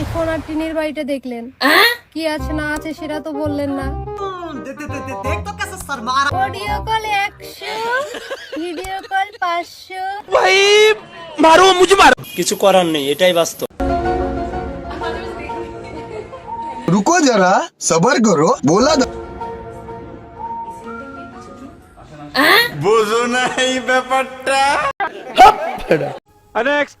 IPhone আর টিনের বাড়িটা দেখলেন। হ্যাঁ? কি আছে না আছে সেটা তো বললেন না। কিছু করার নেই এটাই বাস্তব। রুকো যারা সবার করো বলা হ্যাঁ? বোঝো না এই ব্যাপারটা। নেক্সট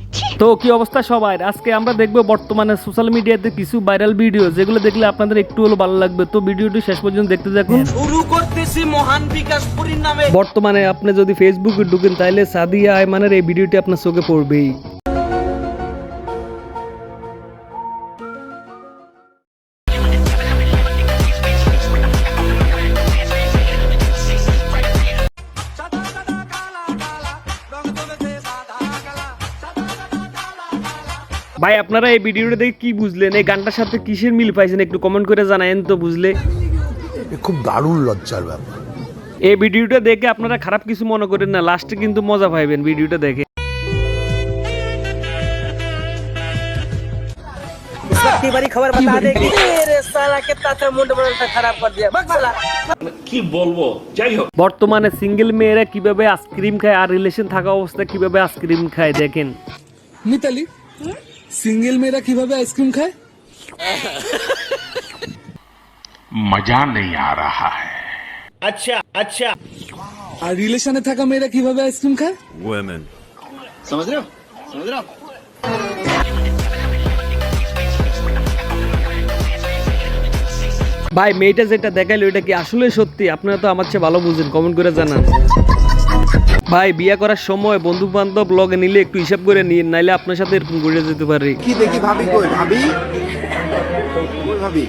তো কি অবস্থা সবাই আজকে আমরা দেখব বর্তমানে সোশ্যাল মিডিয়াতে কিছু ভাইরাল ভিডিও যেগুলো দেখলে আপনাদের একটু হলো ভালো লাগবে। তো ভিডিওটি শেষ পর্যন্ত দেখতে থাকুন। শুরু করতেছি মহান বিকাশ নামে। বর্তমানে আপনি যদি ফেসবুকে ঢুকেন তাহলে সাদিয়া আয়মানের এই ভিডিওটি আপনার চোখে পড়বেই। ভাই আপনারা এই ভিডিওটা দেখে কি বুঝলেন এই গানটার সাথে কিসের মিল পাইছেন একটু কমেন্ট করে জানায়েন তো বুঝলে খুব দারুণ লজ্জার ব্যাপার এই ভিডিওটা দেখে আপনারা খারাপ কিছু মনে করেন না লাস্টে কিন্তু মজা পাইবেন ভিডিওটা দেখে बारी खबर बता दे कि मेरे साला कितना तेरा मुंड बदलता खराब कर दिया बक साला বর্তমানে সিঙ্গেল মেয়েরা কিভাবে আইসক্রিম খায় আর রিলেশন থাকা অবস্থায় কিভাবে আইসক্রিম খায় দেখেন মিতালি সিঙ্গেল মেয়েরা কীভাবে আইসক্রিম খায়? মজা নেই আ রাহা হ্যায়। আর রিলেশনে থাকা মেয়েরা কীভাবে আইসক্রিম খায়? ওয়েমেন ভাই মেয়েটা যেটা দেখাইলো এটা কি আসলে সত্যি? আপনারা তো আমার চেয়ে ভালো বুঝেন কমেন্ট করে জানান। ভাই বিয়ে করার সময় বন্ধু বান্ধব লগে নিলে একটু হিসাব করে নিন নাইলে আপনার সাথে এরকম ঘুরে যেতে পারে। কি দেখি ভাবি কই? ভাবি? কই ভাবি?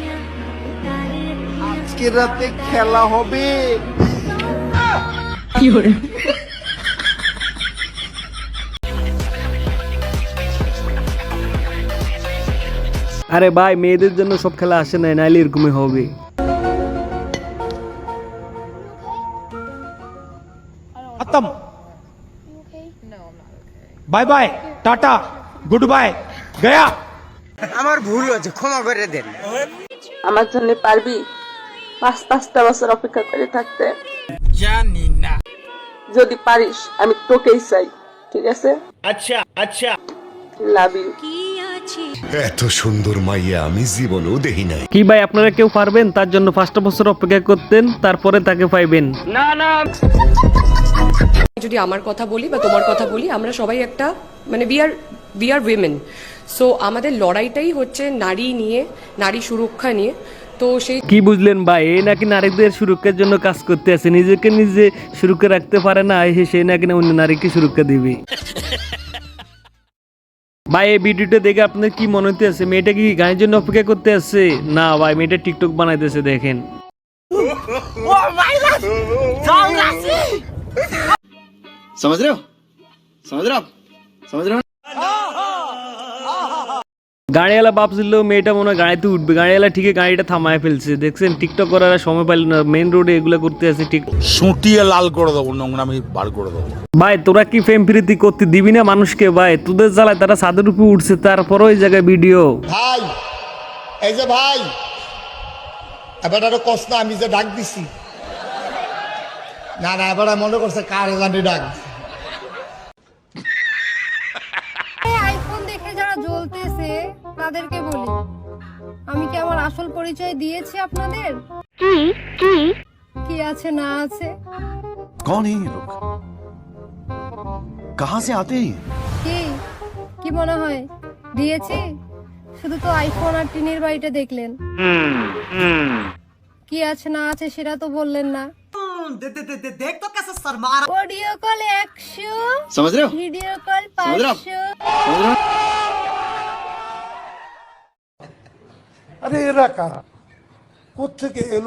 আজকে রাতে খেলা হবে। আরে ভাই মেয়েদের জন্য সব খেলা আসে না নাইলে এরকমই হবে। Atam. Bye bye. Tata. Goodbye. Gaya. আমার ভুল হয়েছে ক্ষমা করে দেন। আমার জন্য পারবি পাঁচ পাঁচটা বছর অপেক্ষা করে থাকতে? জানি না। যদি পারিস আমি তোকেই চাই ঠিক আছে? আচ্ছা আচ্ছা। লাভ ইউ এত সুন্দর মাইয়া আমি জীবনেও দেখি নাই। কি ভাই আপনারা কেউ পারবেন? তার জন্য ফার্স্ট বছর অপেক্ষা করতেন তারপরে তাকে পাইবেন। না না। যদি আমার কথা বলি বা তোমার কথা বলি আমরা সবাই একটা মানে we are we are women so আমাদের লড়াইটাই হচ্ছে নারী নিয়ে নারী সুরক্ষা নিয়ে। তো সেই কি বুঝলেন ভাই এই নাকি নারীদের সুরক্ষার জন্য কাজ করতে আছে নিজেকে নিজে সুরক্ষা রাখতে পারে না সে নাকি না অন্য নারীকে সুরক্ষা দিবে। ভাই এই ভিডিওটা দেখে আপনার কি মনে হতে আছে মেয়েটা কি গানের জন্য অপেক্ষা করতে আছে? না ভাই মেয়েটা টিকটক বানাইতেছে দেখেন। समझ रहे हो समझ रहे हो आप समझ रहे हो গাড়িওয়ালা ভাবছিল মেয়েটা মনে হয় গাড়িতে উঠবে গাড়িওয়ালা ঠিকই গাড়িটা থামায় ফেলছে দেখছেন টিকটক করার আর সময় পাইল না মেইন রোডে এগুলো করতে আছে ঠিক সুটিয়ে লাল করে দেবো নোংরামি বার করে দেবো ভাই তোরা কি ফেম প্রীতি করতে দিবি না মানুষকে ভাই তোদের জ্বালায় তারা ছাদের উপরে উঠছে তারপরও ওই জায়গায় ভিডিও ভাই এই যে ভাই এবার আরো কষ্ট না আমি যে ডাক দিছি না না এবার মনে করছে কার জানি ডাক এই আইফোন দেখে যারা জ্বলতেছে তাদেরকে বলি আমি কি আমার আসল পরিচয় দিয়েছি আপনাদের কি আছে না আছে कौन है ये लोग कहाँ से आते हैं কি কি মনে হয় দিয়েছি শুধু তো আইফোন আর টিনের বাড়িটা দেখলেন কি আছে না আছে সেটা তো বললেন না दे, दे, दे, दे, देख तो कैसे शर्मा रहा ऑडियो कॉल एक्शो समझ रहे हो वीडियो कॉल पाँच सौ अरे ये रखा कुछ के